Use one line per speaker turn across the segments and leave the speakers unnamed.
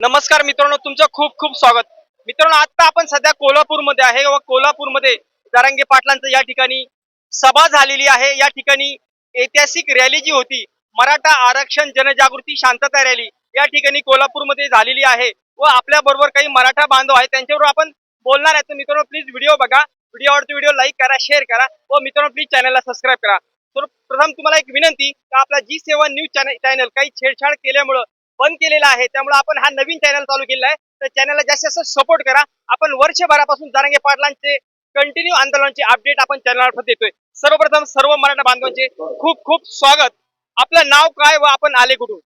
नमस्कार मित्रांनो तुमचं खूप खूप स्वागत. मित्रांनो आता आपण सध्या कोल्हापूरमध्ये आहे व कोल्हापूरमध्ये दारांगे पाटलांचं या ठिकाणी सभा झालेली आहे. या ठिकाणी ऐतिहासिक रॅली जी होती मराठा आरक्षण जनजागृती शांतता रॅली या ठिकाणी कोल्हापूरमध्ये झालेली आहे व आपल्या बरोबर काही मराठा बांधव आहेत त्यांच्याबरोबर आपण बोलणार आहे. तर मित्रांनो प्लीज व्हिडिओ बघा. व्हिडिओ आवडतो व्हिडिओ लाईक करा शेअर करा व मित्रांनो प्लीज चॅनलला सबस्क्राईब करा. तर प्रथम तुम्हाला एक विनंती का आपला G seven news channel channel काही छेडछाड केल्यामुळं बंद केलेला आहे. त्यामुळे आपण हा नवीन चॅनल चालू केलेला आहे. तर चॅनलला जास्तीत जास्त सपोर्ट करा. आपण वर्षभरापासून जारंगे पाटलांचे कंटिन्यू आंदोलनाचे अपडेट आपण चॅनलमार्फत देतोय. सर्वप्रथम सर्व मराठा बांधवांचे खूप खूप स्वागत. आपलं नाव काय व आपण आले कुठून?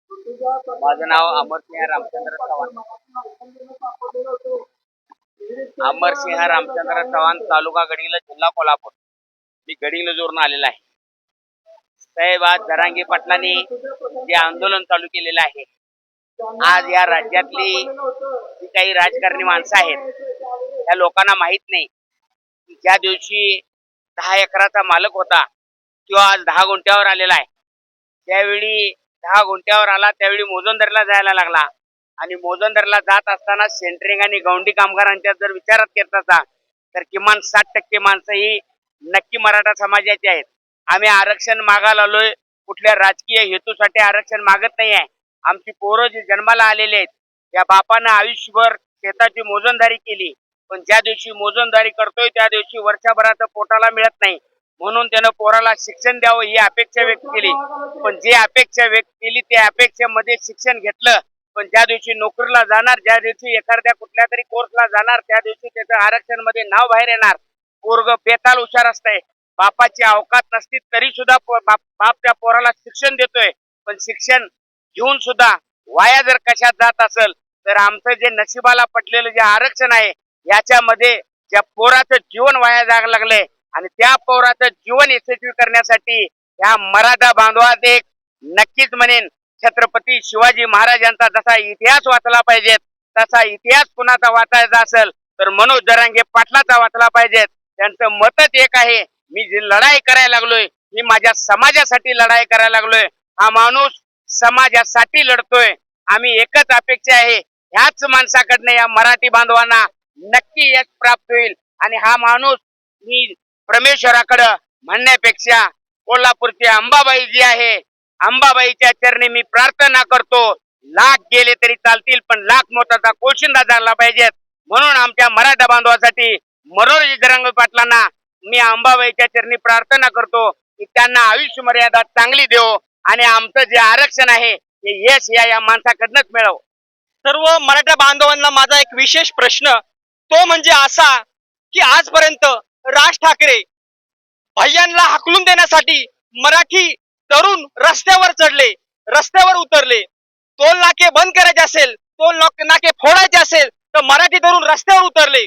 माझं नाव अमरसिंह रामचंद्र चव्हाण. अमरसिंह रामचंद्र चव्हाण तालुका गडिंगला जिल्हा कोल्हापूर. मी जोडून आलेला आहे. साहेब आज जरांगी पाटलांनी जे आंदोलन चालू केलेलं आहे आज या राज्यातली जी काही राजकारणी माणसं आहेत त्या लोकांना माहीत नाही की ज्या दिवशी दहा एकराचा मालक होता किंवा आज दहा गुंठ्यावर आलेला आहे त्यावेळी दहा गुंठ्यावर आला त्यावेळी मोजंदरला जायला लागला. आणि मोजंदरला जात असताना सेंटरिंग आणि गौंडी कामगारांच्या जर विचारात करत असा तर किमान साठ टक्के माणसं ही नक्की मराठा समाजाची आहेत. आम्ही आरक्षण मागायला आलोय कुठल्या राजकीय हेतूसाठी आरक्षण मागत नाही आहे. आमची पोरं जी जन्माला आलेले आहेत त्या बापानं आयुष्यभर शेताची मोजनदारी केली. पण ज्या दिवशी मोजनदारी करतोय त्या दिवशी वर्षभरात पोटाला मिळत नाही. म्हणून त्यानं पोराला शिक्षण द्यावं ही अपेक्षा व्यक्त केली. पण जे अपेक्षा व्यक्त केली त्या अपेक्षेमध्ये शिक्षण घेतलं. पण ज्या दिवशी नोकरीला जाणार ज्या दिवशी एखाद्या कुठल्या तरी कोर्सला जाणार त्या दिवशी त्याचं आरक्षणमध्ये नाव बाहेर येणार. पोरग बेताल हुशार असतंय. बापाची अवकात नसती तरी सुद्धा बाप बाप त्या पोराला शिक्षण देतोय. पण शिक्षण घेऊन सुद्धा वाया जर कशात जात असेल तर आमचं जे नशिबाला पटलेलं जे आरक्षण आहे याच्यामध्ये ज्या पोराचं जीवन वाया जायला लागलंय आणि त्या पोराचं जीवन यशस्वी करण्यासाठी ह्या मराठा बांधवात एक नक्कीच म्हणेन छत्रपती शिवाजी महाराजांचा जसा इतिहास वाचला पाहिजेत तसा इतिहास कुणाचा वाचायचा असेल तर मनोज जरांगे पाटलाचा वाचला पाहिजेत. त्यांचं मतच एक आहे मी जी लढाई करायला लागलोय मी माझ्या समाजासाठी लढाई करायला लागलोय. हा माणूस समाजासाठी लढतोय. आम्ही एकच अपेक्षा आहे. ह्याच माणसाकडनं या मराठी बांधवांना नक्की यश प्राप्त होईल. आणि हा माणूस मी परमेश्वराकडं म्हणण्यापेक्षा कोल्हापूरची अंबाबाई जी आहे अंबाबाईच्या चरणी मी प्रार्थना करतो. लाख गेले तरी चालतील पण लाख मोठाचा कोशिंदा झाला पाहिजेत. म्हणून आमच्या मराठा बांधवासाठी मनोरजी जरंग पाटलांना मी अंबाबाईच्या चरणी प्रार्थना करतो की त्यांना आयुष्य मर्यादा चांगली देव. आणि आमचं जे आरक्षण आहे ते यश या या माणसाकडनंच मिळव.
सर्व मराठा बांधवांना माझा एक विशेष प्रश्न तो म्हणजे असा की आजपर्यंत राज ठाकरे भैयांना हाकलून देण्यासाठी मराठी तरुण रस्त्यावर चढले रस्त्यावर उतरले. टोल नाके बंद करायचे असेल टोल नाके फोडायचे असेल तर मराठी तरुण रस्त्यावर उतरले.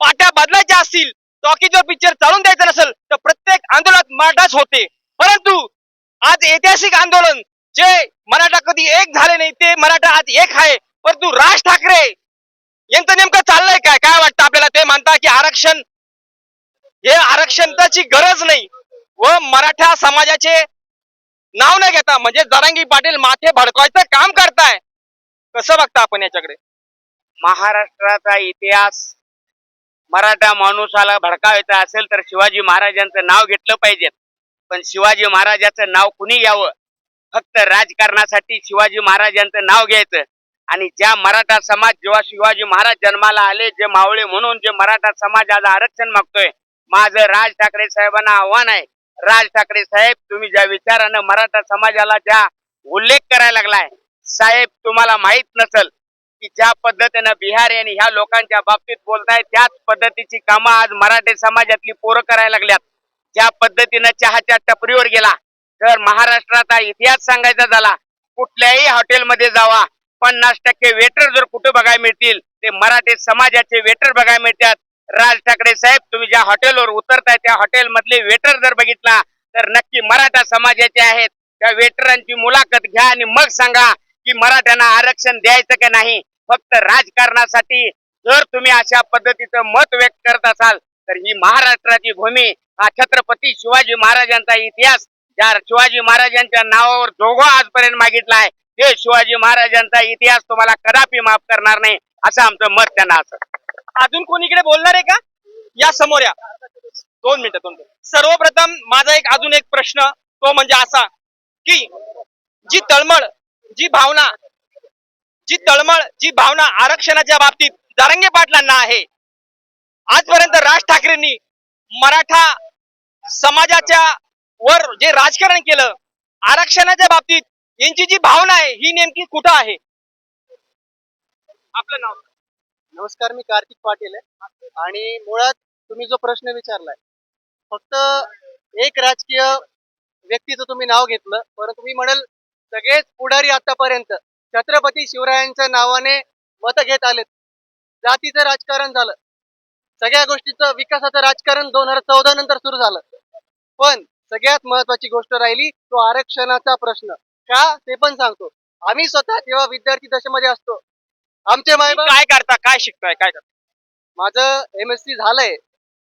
पाट्या बदलायच्या असतील टॉकीजवर पिक्चर चालून द्यायचं नसेल तर प्रत्येक आंदोलनात मराठाच होते. परंतु आज ऐतिहासिक आंदोलन. जे मराठा कधी एक झाले नाही ते मराठा आज एक आहे. परंतु राज ठाकरे यांचं नेमकं चाललंय काय? काय वाटतं आपल्याला? ते म्हणता की आरक्षण हे आरक्षणाची गरज नाही. व मराठा समाजाचे नाव न घेता म्हणजे जरांगी पाटील माथे भडकवायचं काम करताय. कसं बघता आपण याच्याकडे?
महाराष्ट्राचा इतिहास मराठा माणूसाला भडकावायचा असेल तर शिवाजी महाराजांचं नाव घेतलं पाहिजे. पण शिवाजी महाराजाचं नाव कुणी घ्यावं? फक्त राजकारणासाठी शिवाजी महाराजांचं नाव घ्यायचं. आणि ज्या मराठा समाज जेव्हा शिवाजी महाराज जन्माला आले जे मावळे म्हणून जे मराठा समाज आज आरक्षण मागतोय माझं राज ठाकरे साहेबांना आव्हान आहे. राज ठाकरे साहेब तुम्ही ज्या विचारानं मराठा समाजाला ज्या उल्लेख करायला लागलाय साहेब तुम्हाला माहीत नसल की ज्या पद्धतीनं बिहार आणि ह्या लोकांच्या बाबतीत बोलताय त्याच पद्धतीची कामं आज मराठी समाजातली पोरं करायला लागल्यात. ज्या पद्धतीनं चहाच्या टपरीवर गेला तर महाराष्ट्राचा इतिहास सांगायचा झाला कुठल्याही हॉटेलमध्ये जावा पन्नास टक्के वेटर जर कुठे बघायला मिळतील ते मराठी समाजाचे वेटर बघायला मिळतात. राज ठाकरे साहेब तुम्ही ज्या हॉटेलवर उतरताय त्या हॉटेलमधले वेटर जर बघितला तर नक्की मराठा समाजाचे आहेत. त्या वेटरांची मुलाखत घ्या आणि मग सांगा की मराठ्यांना आरक्षण द्यायचं का नाही. फक्त राजकारणासाठी जर तुम्ही अशा पद्धतीचं मत व्यक्त करत असाल तर ही महाराष्ट्राची भूमी हा छत्रपती शिवाजी महाराजांचा इतिहास ज्या शिवाजी महाराजांच्या नावावर दोघं आजपर्यंत मागितला आहे हे शिवाजी महाराजांचा इतिहास तुम्हाला कदापि माफ करणार नाही असं आमचं मत त्यांना असं
अजून कोणीकडे बोलणार आहे का? या समोर या. दोन मिनिटं दोन सर्वप्रथम माझा एक अजून एक प्रश्न तो म्हणजे असा की जी तळमळ जी भावना जी तळमळ जी भावना आरक्षणाच्या बाबतीत दरंगे पाटलांना आहे आजपर्यंत राज ठाकरेंनी मराठा समाजाच्या वर जे राजकारण केलं आरक्षणाच्या बाबतीत यांची जी भावना आहे ही नेमकी कुठं आहे? आपलं नाव.
नमस्कार मी कार्तिक पाटील आहे. आणि मुळात तुम्ही जो प्रश्न विचारलाय फक्त एक राजकीय व्यक्तीचं तुम्ही नाव घेतलं परंतु मी म्हणेल सगळेच पुढारी आतापर्यंत छत्रपती शिवरायांच्या नावाने मत घेत आलेत. जातीचं राजकारण झालं. सगळ्या गोष्टीचं विकासाचं राजकारण दोन हजार चौदा नंतर सुरू झालं. पण सगळ्यात महत्वाची गोष्ट राहिली तो आरक्षणाचा प्रश्न. का? ते पण सांगतो. आम्ही स्वतः जेव्हा विद्यार्थी दशेमध्ये असतो आमचे मायबाप
काय करता? काय शिकताय? काय करता?
माझं एम एस सी झालंय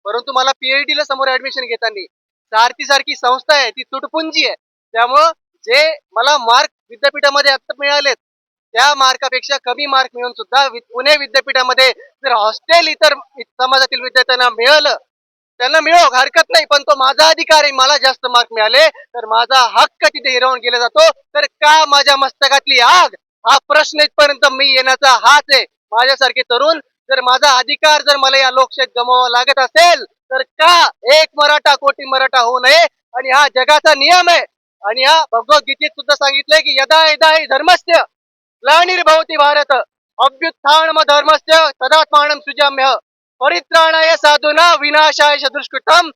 परंतु मला पीएचडी ला समोर ऍडमिशन घेताना सारथी सारखी संस्था आहे ती तुटपुंजी आहे. त्यामुळं जे मला मार्क विद्यापीठामध्ये आता मिळालेत त्या मार्कापेक्षा कमी मार्क मिळून सुद्धा पुणे विद्यापीठामध्ये जर हॉस्टेल इतर समाजातील विद्यार्थ्यांना मिळालं त्यांना मिळव हरकत नाही पण तो माझा अधिकार आहे मला जास्त मार्क मिळाले तर माझा हक्क तिथे हिरावून केला जातो. तर का माझ्या मस्तकातली आग? हा प्रश्न इथपर्यंत मी येण्याचा हाच आहे. माझ्यासारखे तरुण जर माझा अधिकार जर मला या लोकशाहीत गमवावा लागत असेल तर का एक मराठा कोटी मराठा होऊ नये? आणि हा जगाचा नियम आहे. आणि हा भगवद्गीतेत सुद्धा सांगितलंय की यदा यदा हे धर्मस्य ग्लानिर्भवती भारत अभ्युत्थान धर्मस्य तदात्मानं सुजाम्य। परित्राणाय साधुना विनाशाय सदृष्कृतम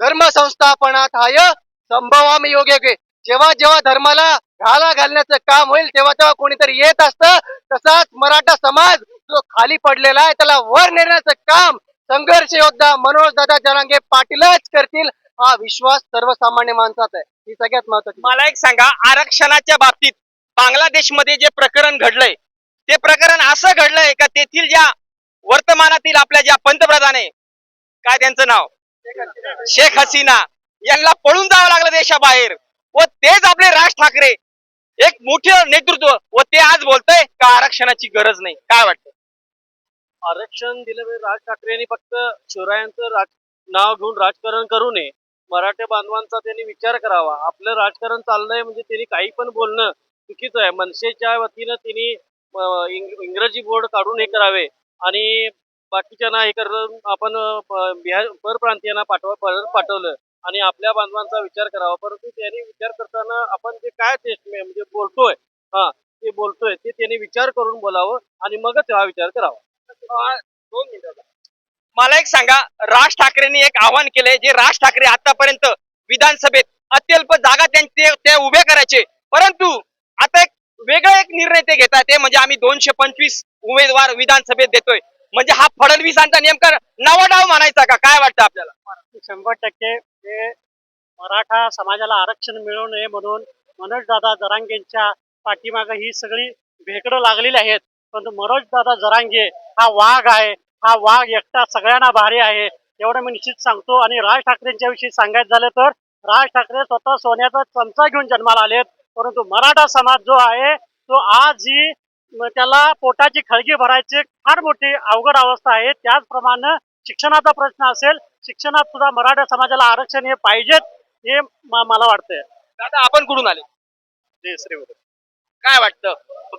धर्म संस्थापनात संभवामी योग्य जेव्हा जेव्हा धर्माला घाला घालण्याचं काम होईल तेव्हा तेव्हा कोणीतरी येत असतं तसाच मराठा समाज जो खाली पडलेला आहे त्याला वर नेण्याचं काम संघर्ष योद्धा मनोज दादा जरांगे पाटीलच करतील हा विश्वास सर्वसामान्य माणसात आहे. ही सगळ्यात महत्वाची
मला एक सांगा आरक्षणाच्या बाबतीत बांगलादेशमध्ये जे प्रकरण घडलंय ते प्रकरण असं घडलंय का तेथील ज्या वर्तमानातील आपल्या ज्या पंतप्रधान आहे काय त्यांचं नाव? शेख हसीना. यांना पळून जावं लागलं देशाबाहेर. व तेच आपले राज ठाकरे. एक मोठे नेतृत्व. व ते आज बोलतय का आरक्षणाची गरज नाही. काय वाटतं?
आरक्षण दिलं म्हणजे राज ठाकरे यांनी फक्त शिवरायांचं राज नाव घेऊन राजकारण करू नये. मराठा बांधवांचा त्यांनी विचार करावा. आपलं राजकारण चाललंय म्हणजे त्यांनी काही पण बोलणं चुकीचं आहे. मनसेच्या वतीनं त्यांनी इंग्रजी बोर्ड काढून हे करावे. आणि बाकीच्यांना हे करून आपण बिहार परप्रांतीयांना पाठवा परत पाठवलं. आणि आपल्या बांधवांचा विचार करावा. परंतु त्यांनी विचार करताना आपण जे काय टेस्ट म्हणजे, म्हणजे बोलतोय हा ते बोलतोय ते त्यांनी विचार करून बोलावं आणि मगच हा विचार करावा.
दोन मिनिटाचा मला एक सांगा राज ठाकरेंनी एक आव्हान केलंय जे राज ठाकरे आतापर्यंत विधानसभेत अत्यल्प जागा त्यांचे ते उभे करायचे. परंतु आता एक वेगळा एक निर्णय ते घेतात. ते म्हणजे आम्ही दोनशे पंचवीस उमेदवार विधानसभेत देतोय. म्हणजे हा फडणवीसांचा नेमका नवडाव म्हणायचा का? काय वाटतं आपल्याला?
शंभर टक्के मराठा समाजाला आरक्षण मिळू नये म्हणून मनोज दादा जरांगेंच्या पाठीमागे ही सगळी भेकडं लागलेली आहेत. पण मनोज दादा जरांगे हा वाघ आहे. हा वाघ एकटा सगळ्यांना भारी आहे. एवढं मी निश्चित सांगतो. आणि राज ठाकरेंच्या विषयी सांगायचं झालं तर राज ठाकरे स्वतः सोन्याचा चमचा घेऊन जन्माला आलेत. परंतु मराठा समाज जो आहे तो आज ही त्याला पोटाची खळगी भरायची फार मोठी अवघड अवस्था आहे. त्याचप्रमाणे शिक्षणाचा प्रश्न असेल शिक्षणात सुद्धा मराठा समाजाला आरक्षण हे पाहिजेत हे मला वाटतंय.
दादा आपण कुठून आले. काय वाटतं?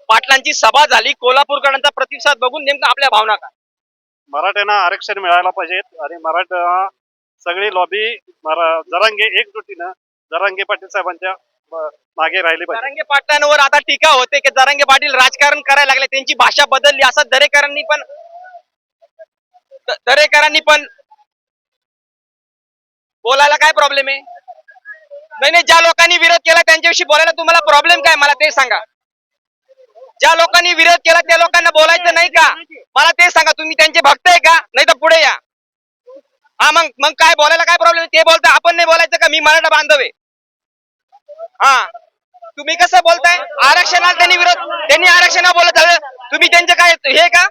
पाटलांची सभा झाली कोल्हापूरकरांचा प्रतिसाद बघून नेमकं आपल्या भावना काय?
मराठ्यांना आरक्षण मिळायला पाहिजेत आणि मराठा सगळी लॉबी जरांगे एकजुटीनं जरांगे पाटील साहेबांच्या मागे राहिले पाहिजे.
जरांगे पाटलांवर आता टीका होते की जरांगे पाटील राजकारण करायला लागले त्यांची भाषा बदलली असं दरेकरांनी पण दरेकरांनी पण बोलायला काय प्रॉब्लेम आहे? नाही नाही ज्या लोकांनी विरोध केला त्यांच्याविषयी बोलायला तुम्हाला प्रॉब्लेम काय? मला ते सांगा. ज्या लोकांनी विरोध केला त्या लोकांना बोलायचं नाही का? मला ते सांगा तुम्ही त्यांचे भक्त आहे का? नाही तर पुढे या. हा मग मग काय बोलायला काय प्रॉब्लेम ते बोलता आपण नाही बोलायचं का? मी मराठा बांधव आहे. हा. तुम्ही कसं बोलताय? आरक्षणाला त्यांनी विरोध त्यांनी आरक्षणा बोलत तुम्ही त्यांचं काय हे का?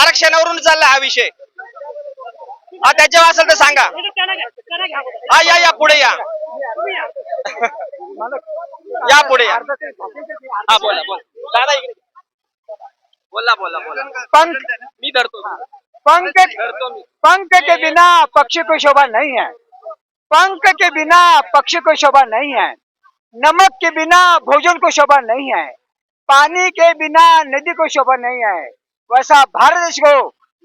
आरक्षणावरून चालला हा विषय. हा त्याच्यावर असेल तर सांगा. हा या या पुढे या. या पुढे या. हा बोला बोला. दादा इकडे बोला बोला बोला.
पंख
मी धरतो.
पंख
धरतो मी.
पंख के बिना पक्षी को शोभा नहीं है। पंख के बिना पक्षी को शोभा नहीं है नमक के बिना भोजन को शोभा नहीं है पानी के बिना नदी को शोभा नहीं है। वैसा भारत देश को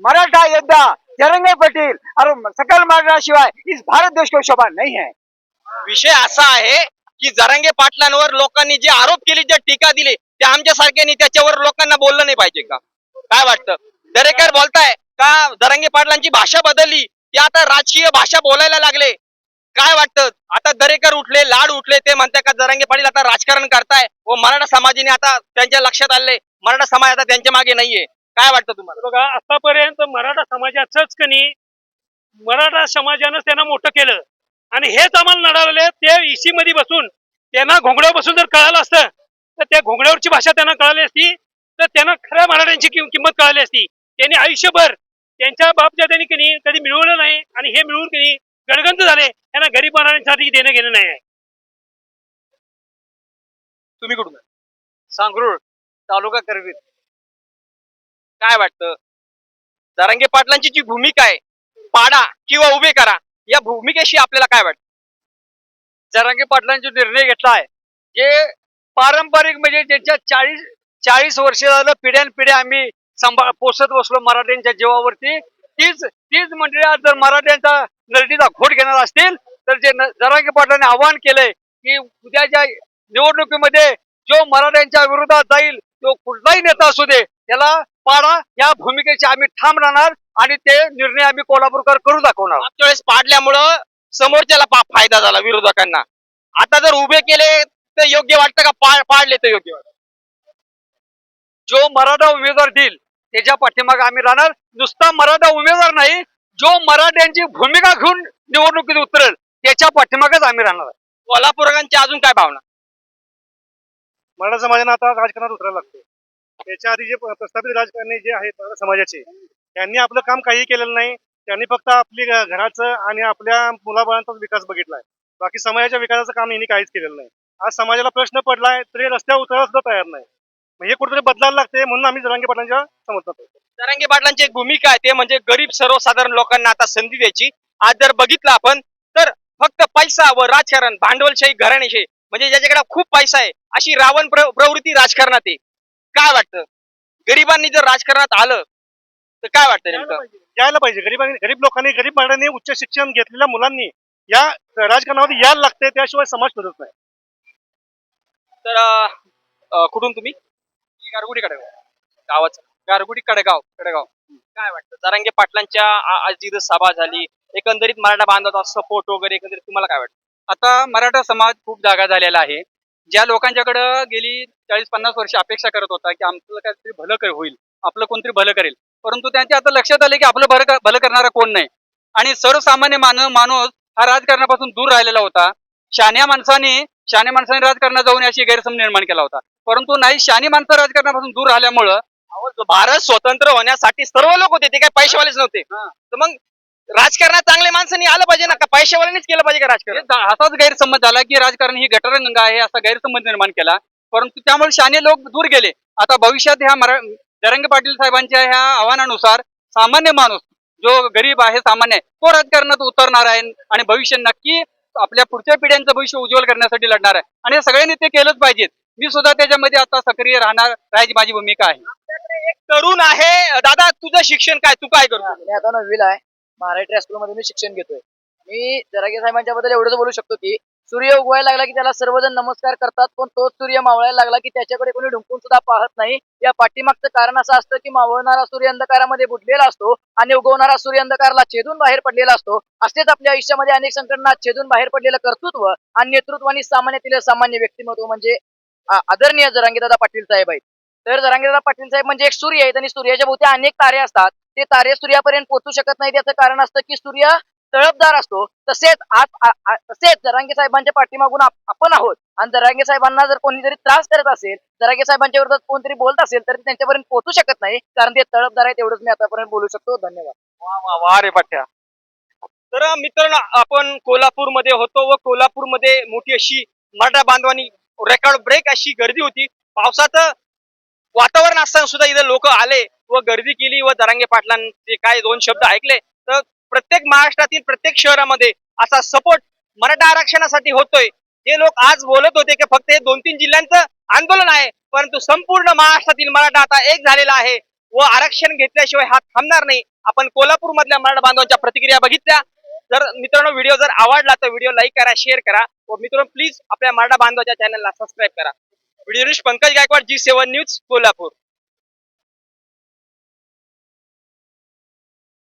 मराठा योद्धा जरंगे पटेल और सकल मराठा शिवाय इस भारत देश को शोभा नहीं है।
विषय असा आहे की जरंगे पाटलांवर लोकांनी जे आरोप केले जे टीका दिली ते आमच्या सारख्यांनी त्याच्यावर लोकांना बोललं नाही पाहिजे का? काय वाटतं? दरेकर बोलताय का जरंगे पाटलांची भाषा बदलली ते आता राजकीय भाषा बोलायला लागले काय वाटतं? आता दरेकर उठले लाड उठले ते म्हणताय का जरांगे पाटील आता राजकारण करताय. व मराठा समाजाने आता त्यांच्या लक्षात आले मराठा समाज आता त्यांच्या मागे नाहीये. काय वाटतं तुम्हाला?
बघा आतापर्यंत मराठा समाजाचंच कनी मराठा समाजानं त्यांना मोठं केलं. आणि हेच आम्हाला नडावले ते इसी मध्ये बसून त्यांना घोंगड्यावर बसून जर कळालं असतं तर त्या घोंगड्यावरची भाषा त्यांना कळाली असती तर त्यांना खऱ्या मराठ्यांची किंमत कळाली असती. त्यांनी आयुष्यभर त्यांच्या बापच्या त्यांनी कनी कधी मिळवलं नाही आणि हे मिळवून कधी गणगंत झाले. त्यांना गरीब देणं घेणं नाही आहे
तुम्ही कुठून आहे?
सांगरूळ तालुका करवीर.
काय वाटतं? जरांगे पाटलांची जी भूमिका आहे पाडा किंवा उभे करा या भूमिकेशी आपल्याला काय वाटतं?
जरांगे पाटलांनी जो निर्णय आहे जे पारंपरिक म्हणजे ज्यांच्या चाळीस चाळीस वर्ष झालं पिढ्यान पिढ्या आम्ही सांभाळ पोसत बसलो मराठ्यांच्या जीवावरती तीच तीच मंडळी आज जर मराठ्यांचा नरडीचा घोट घेणार असतील तर जे जरांगे पाटलांनी आवाहन केलंय की उद्याच्या निवडणुकीमध्ये जो मराठ्यांच्या विरोधात जाईल तो कुठलाही नेता असू दे त्याला पाडा या भूमिकेचे आम्ही ठाम राहणार आणि ते निर्णय आम्ही कोल्हापूरकर करू दाखवणार.
मागच्या वेळेस पाडल्यामुळं समोरच्याला फायदा झाला विरोधकांना. आता जर उभे केले तर योग्य वाटतं का? पाडले तर योग्य वाटतं.
जो मराठा उमेदवार देईल त्याच्या पाठीमागे आम्ही राहणार. नुसता मराठा उमेदवार नाही जो मराठ्यांची भूमिका घेऊन निवडणुकीत उतरेल त्याच्या पाठीमागेच आम्ही राहणार
कोल्हापूरकांची अजून काय भावना?
मराठा समाजानं आता राजकारणात उतरायला लागते त्याच्या आधी जे प्रस्थापित राजकारणी जे आहेत मराठा समाजाचे त्यांनी आपलं काम काही केलेलं नाही. त्यांनी फक्त आपली घराचं आणि आपल्या मुलाबाळांचाच विकास बघितलाय बाकी समाजाच्या विकासाचं काम यांनी काहीच केलेलं नाही. आज समाजाला प्रश्न पडलाय तरी रस्त्यावर उतरायला सुद्धा तयार नाही. मग हे कुठेतरी बदलायला लागते म्हणून आम्ही जरांगे पाटलांच्या समजतात
जरांगे पाटलांची एक भूमिका आहे ते म्हणजे गरीब सर्वसाधारण लोकांना आता संधी द्यायची. आज जर बघितलं आपण तर फक्त पैसा व राजकारण भांडवलशाही घराणेशाही म्हणजे ज्याच्याकडे खूप पैसा आहे अशी रावण प्र- प्रवृत्ती राजकारणात आहे. काय वाटतं? गरिबांनी जर राजकारणात आलं तर काय वाटतं नेमकं?
यायला पाहिजे. गरीबांनी गरीब लोकांनी गरीब मराठ्यांनी उच्च शिक्षण घेतलेल्या मुलांनी या राजकारणामध्ये यायला लागते त्याशिवाय समाज सुधरत नाही.
तर कुठून तुम्ही? गारगुडी कडेगाव गावाचं. गारगुडी कडेगाव कडेगाव. काय वाटतं? जरांगे पाटलांच्या आ- आज जिथं सभा झाली एकंदरीत मराठा बांधवाचा सपोर्ट वगैरे एकंदरीत तुम्हाला काय वाटतं?
आता मराठा समाज खूप जागा झालेला आहे. ज्या लोकांच्याकडं गेली चाळीस पन्नास वर्ष अपेक्षा करत होता की आमचं काहीतरी भलं होईल आपलं कोणतरी भलं करेल. परंतु त्यांच्या आता लक्षात आले की आपलं भलं भलं करणारा कोण नाही. आणि सर्वसामान्य मान माणूस हा राजकारणापासून दूर राहिलेला होता. शान्या माणसाने शान्या माणसाने राजकारणात जाऊन अशी गैरसमज निर्माण केला होता. परंतु नाही शानी माणसं राजकारणापासून दूर राहिल्यामुळं
भारत स्वतंत्र होण्यासाठी सर्व लोक होते ते काही पैशावालेच नव्हते. तर मग राजकारणात चांगल्या माणसांनी आलं पाहिजे ना? का पैशावाल्यांनीच केलं पाहिजे का राजकारण?
असाच गैरसमज झाला की राजकारण ही गटारगंगा आहे असा गैरसमज निर्माण केला. परंतु त्यामुळे शाने लोक दूर गेले. आता भविष्यात ह्या मरा जरंगे पाटील साहेबांच्या ह्या आव्हानानुसार सामान्य माणूस जो गरीब आहे सामान्य आहे तो राजकारणात उतरणार आहे आणि भविष्य नक्की आपल्या पुढच्या पिढ्यांचं भविष्य उज्ज्वल करण्यासाठी लढणार आहे. आणि हे सगळ्यांनी ते केलंच पाहिजे मी सुद्धा त्याच्यामध्ये आता सक्रिय राहणार राहायची माझी भूमिका आहे.
एक तरुण आहे. दादा तुझं शिक्षण काय? तू काय करतो
मी आता नववीला आहे. महाराष्ट्र हायस्कूलमध्ये मी शिक्षण घेतोय. मी जरागे साहेबांच्या बद्दल एवढंच बोलू शकतो की सूर्य उगवायला लागला की त्याला सर्वजण नमस्कार करतात पण तोच सूर्य मावळायला लागला की त्याच्याकडे कोणी ढुंकून सुद्धा पाहत नाही. या पाठीमागचं कारण असं असतं की मावळणारा सूर्य अंधकारामध्ये बुडलेला असतो आणि उगवणारा सूर्य अंधकाराला छेदून बाहेर पडलेला असतो. असेच आपल्या आयुष्यामध्ये अनेक संकटांना छेदून बाहेर पडलेलं कर्तृत्व आणि नेतृत्व आणि सामान्यातील सामान्य व्यक्तिमत्व म्हणजे आदरणीय जरांगीदादा पाटील साहेब आहेत. तर जरांगीदादा पाटील साहेब म्हणजे एक सूर्य आहेत आणि सूर्याच्या भोवती अनेक तारे असतात. ते तारे सूर्यापर्यंत पोहोचू शकत नाही त्याचं कारण असतं की सूर्य तळपदार असतो. तसेच आज तसेच जरांगे साहेबांच्या पाठीमागून आपण आहोत. आणि जरांगे साहेबांना जर कोणीतरी त्रास करत असेल जरांगे साहेबांच्या विरोधात कोणतरी बोलत असेल तर त्यांच्यापर्यंत पोहोचू शकत नाही. कारण ते तळपदार आहेत एवढंच मी आतापर्यंत बोलू शकतो. धन्यवाद.
वा वा वा रे पाठ्या तर मित्रांनो आपण कोल्हापूरमध्ये होतो व कोल्हापूरमध्ये मोठी अशी मराठा बांधवांनी रेकॉर्ड ब्रेक अशी गर्दी होती. पावसाचं वातावरण असताना सुद्धा इथे लोक आले व गर्दी केली व दरांगे पाटलांचे काय दोन शब्द ऐकले. तर प्रत्येक महाराष्ट्रातील प्रत्येक शहरामध्ये असा सपोर्ट मराठा आरक्षणासाठी होतोय. जे लोक आज बोलत होते की फक्त हे दोन तीन जिल्ह्यांचं आंदोलन आहे परंतु संपूर्ण महाराष्ट्रातील मराठा आता एक झालेला आहे व आरक्षण घेतल्याशिवाय हा थांबणार नाही. आपण कोल्हापूर मधल्या मराठा बांधवांच्या प्रतिक्रिया बघितल्या. जर मित्रांनो व्हिडिओ जर आवडला तर व्हिडिओ लाईक करा शेअर करा. हो, मित्रांनो प्लीज आपल्या मराठा बांधवाच्या चॅनलला सबस्क्राईब करा. Video Pankaj Gaikwad G seven news Kolhapur.